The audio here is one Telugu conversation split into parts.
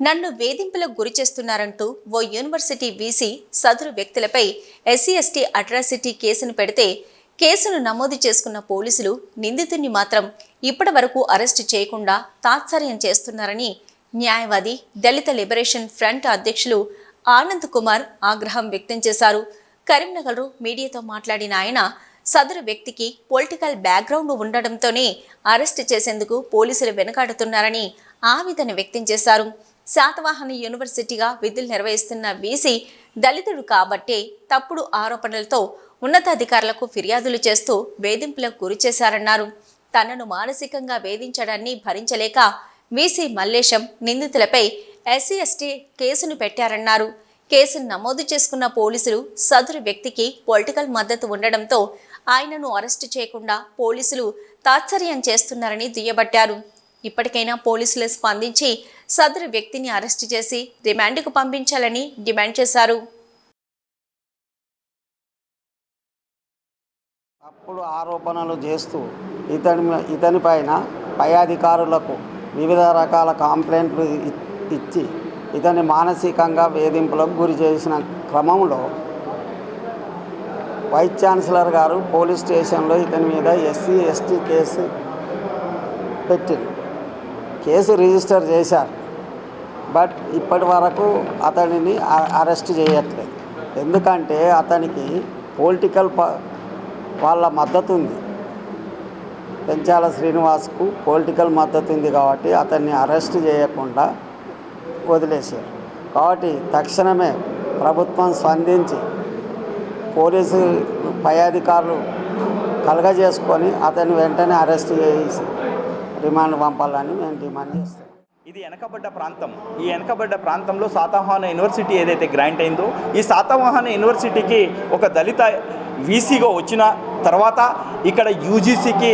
నన్ను వేధింపులకు గురి చేస్తున్నారంటూ ఓ యూనివర్సిటీ వీసీ సదరు వ్యక్తులపై ఎస్సీ ఎస్టీ అట్రాసిటీ కేసును పెడితే కేసును నమోదు చేసుకున్న పోలీసులు నిందితుడిని మాత్రం ఇప్పటి వరకు అరెస్టు చేయకుండా తాత్సర్యం చేస్తున్నారని న్యాయవాది దళిత లిబరేషన్ ఫ్రంట్ అధ్యక్షులు ఆనంద్ కుమార్ ఆగ్రహం వ్యక్తం చేశారు. కరీంనగర్ మీడియాతో మాట్లాడిన ఆయన సదరు వ్యక్తికి పొలిటికల్ బ్యాక్గ్రౌండ్ ఉండడంతోనే అరెస్ట్ చేసేందుకు పోలీసులు వెనుకాడుతున్నారని ఆవేదన వ్యక్తం చేశారు. శాతవాహన యూనివర్సిటీగా విధులు నిర్వహిస్తున్న వీసీ దళితుడు కాబట్టే తప్పుడు ఆరోపణలతో ఉన్నతాధికారులకు ఫిర్యాదులు చేస్తూ వేధింపులకు గురి చేశారన్నారు. తనను మానసికంగా వేధించడాన్ని భరించలేక వీసీ మల్లేశం నిందితులపై ఎస్సీ ఎస్టీ కేసును పెట్టారన్నారు. కేసును నమోదు చేసుకున్న పోలీసులు సదరు వ్యక్తికి పొలిటికల్ మద్దతు ఉండడంతో ఆయనను అరెస్టు చేయకుండా పోలీసులు తాత్సర్యం చేస్తున్నారని దుయ్యబట్టారు. ఇప్పటికైనా పోలీసులు స్పందించి సదరు వ్యక్తిని అరెస్టు చేసి రిమాండ్కు పంపించాలని డిమాండ్ చేశారు. తప్పుడు ఆరోపణలు చేస్తూ ఇతని ఇతనిపైన పై అధికారులకు వివిధ రకాల కంప్లైంట్లు ఇ- ఇచ్చి ఇతని మానసికంగా వేధింపులకు గురి చేసిన క్రమంలో వైస్ ఛాన్సలర్ గారు పోలీస్ స్టేషన్లో ఇతని మీద ఎస్సీ ఎస్టీ కేసు పెట్టింది. కేసు రిజిస్టర్ చేశారు. బట్ ఇప్పటి వరకు అతనిని అరెస్ట్ చేయట్లేదు. ఎందుకంటే అతనికి పొలిటికల్ ప వాళ్ళ మద్దతు ఉంది పెంచాల శ్రీనివాస్కు పొలిటికల్ మద్దతు ఉంది కాబట్టి అతన్ని అరెస్ట్ చేయకుండా వదిలేశారు. కాబట్టి తక్షణమే ప్రభుత్వం స్పందించి పోలీసు పై అధికారులు కలగజేసుకొని అతన్ని వెంటనే అరెస్ట్ చేసి రిమాండ్ పంపాలని మేము డిమాండ్ చేస్తాం ఇది వెనకబడ్డ ప్రాంతం. ఈ వెనకబడ్డ ప్రాంతంలో సాతవాహన యూనివర్సిటీ ఏదైతే గ్రాంట్ అయిందో ఈ సాతవాహన యూనివర్సిటీకి ఒక దళిత వీసీగా వచ్చిన తర్వాత ఇక్కడ యూజీసీకి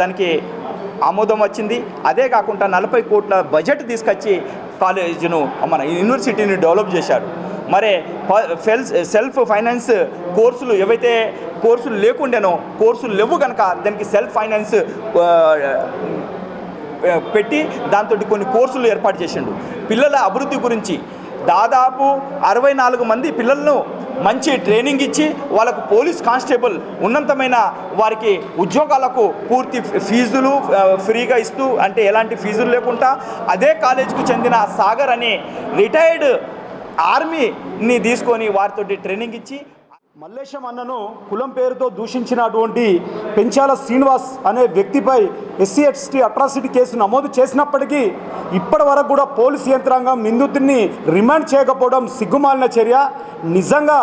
దానికి ఆమోదం వచ్చింది. అదే కాకుండా నలభై కోట్ల బడ్జెట్ తీసుకొచ్చి కాలేజీను మన యూనివర్సిటీని డెవలప్ చేశాడు. మరి ఫెల్ సెల్ఫ్ ఫైనాన్స్ కోర్సులు ఏవైతే కోర్సులు లేకుండానో కోర్సులు లేవు కనుక దానికి సెల్ఫ్ ఫైనాన్స్ పెట్టి దాంతో కొన్ని కోర్సులు ఏర్పాటు చేసిండు. పిల్లల అభివృద్ధి గురించి దాదాపు అరవై నాలుగు మంది పిల్లలను మంచి ట్రైనింగ్ ఇచ్చి వాళ్ళకు పోలీస్ కానిస్టేబుల్ ఉన్నంతమైన వారికి ఉద్యోగాలకు పూర్తి ఫీజులు ఫ్రీగా ఇస్తూ అంటే ఎలాంటి ఫీజులు లేకుండా అదే కాలేజీకి చెందిన సాగర్ అనే రిటైర్డ్ ఆర్మీని తీసుకొని వారితో ట్రైనింగ్ ఇచ్చి మల్లేశం అన్నను కులం పేరుతో దూషించినటువంటి పెంచాల శ్రీనివాస్ అనే వ్యక్తిపై ఎస్సీ ఎస్టీ అట్రాసిటీ కేసు నమోదు చేసినప్పటికీ ఇప్పటి వరకు కూడా పోలీసు యంత్రాంగం నిందితుడిని రిమాండ్ చేయకపోవడం సిగ్గుమాలిన చర్య. నిజంగా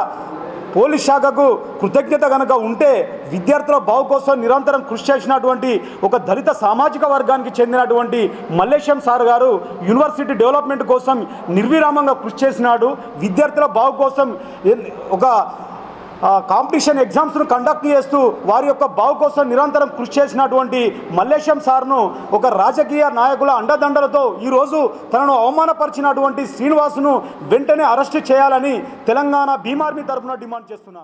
పోలీస్ శాఖకు కృతజ్ఞత కనుక ఉంటే విద్యార్థుల బావు కోసం నిరంతరం కృషి చేసినటువంటి ఒక దళిత సామాజిక వర్గానికి చెందినటువంటి మల్లేశం సార్ గారు యూనివర్సిటీ డెవలప్మెంట్ కోసం నిర్విరామంగా కృషి చేసినాడు. విద్యార్థుల బావు కోసం ఒక కాంపిటీషన్ ఎగ్జామ్స్ను కండక్ట్ చేస్తూ వారి యొక్క బావు కోసం నిరంతరం కృషి చేసినటువంటి మల్లేశం సార్ను ఒక రాజకీయ నాయకుల అండదండలతో ఈరోజు తనను అవమానపరిచినటువంటి శ్రీనివాసును వెంటనే అరెస్టు చేయాలని తెలంగాణ భీమార్మీ తరఫున డిమాండ్ చేస్తున్నాను.